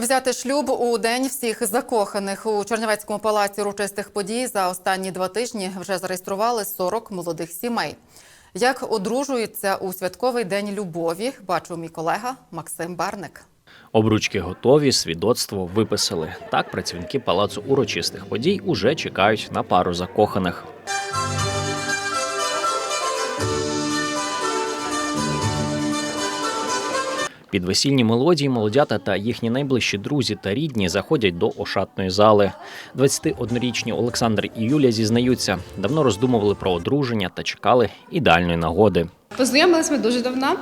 Взяти шлюб у день всіх закоханих у Чернівецькому палаці урочистих подій за останні два тижні вже зареєстрували 40 молодих сімей. Як одружуються у святковий день любові, бачив мій колега Максим Барник. Обручки готові, свідоцтво виписали. Так працівники палацу урочистих подій уже чекають на пару закоханих. Під весільні мелодії молодята та їхні найближчі друзі та рідні заходять до ошатної зали. 21-річні Олександр і Юля зізнаються, давно роздумували про одруження та чекали ідеальної нагоди. Познайомились ми дуже давно.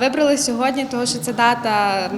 Вибрали сьогодні, тому що це дата,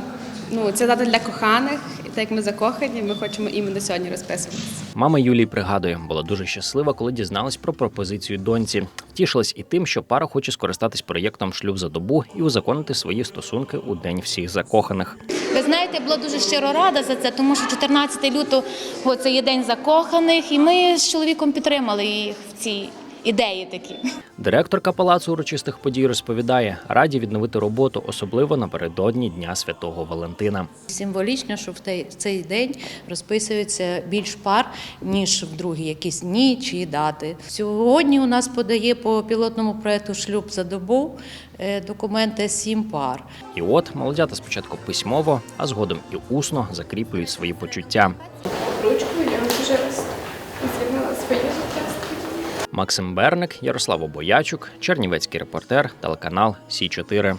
ну, це дата для коханих. І так як ми закохані, ми хочемо іменно сьогодні розписуватися. Мама Юлії пригадує, була дуже щаслива, коли дізналась про пропозицію доньці. Втішилась і тим, що пара хоче скористатись проєктом шлюб за добу і узаконити свої стосунки у день всіх закоханих. Ви знаєте, була дуже щиро рада за це, тому що 14 лютого це є день закоханих, і ми з чоловіком підтримали їх в цій ідеї такі. Директорка палацу урочистих подій розповідає, раді відновити роботу, особливо напередодні Дня Святого Валентина. Символічно, що в цей день розписується більш пар, ніж в другі якісь дні чи дати. Сьогодні у нас подає по пілотному проекту шлюб за добу е, документи сім пар. І от молодята спочатку письмово, а згодом і усно закріплюють свої почуття. Ручкою я вже раз. Максим Берник, Ярослав Обоячук, Чернівецький репортер, телеканал Сі 4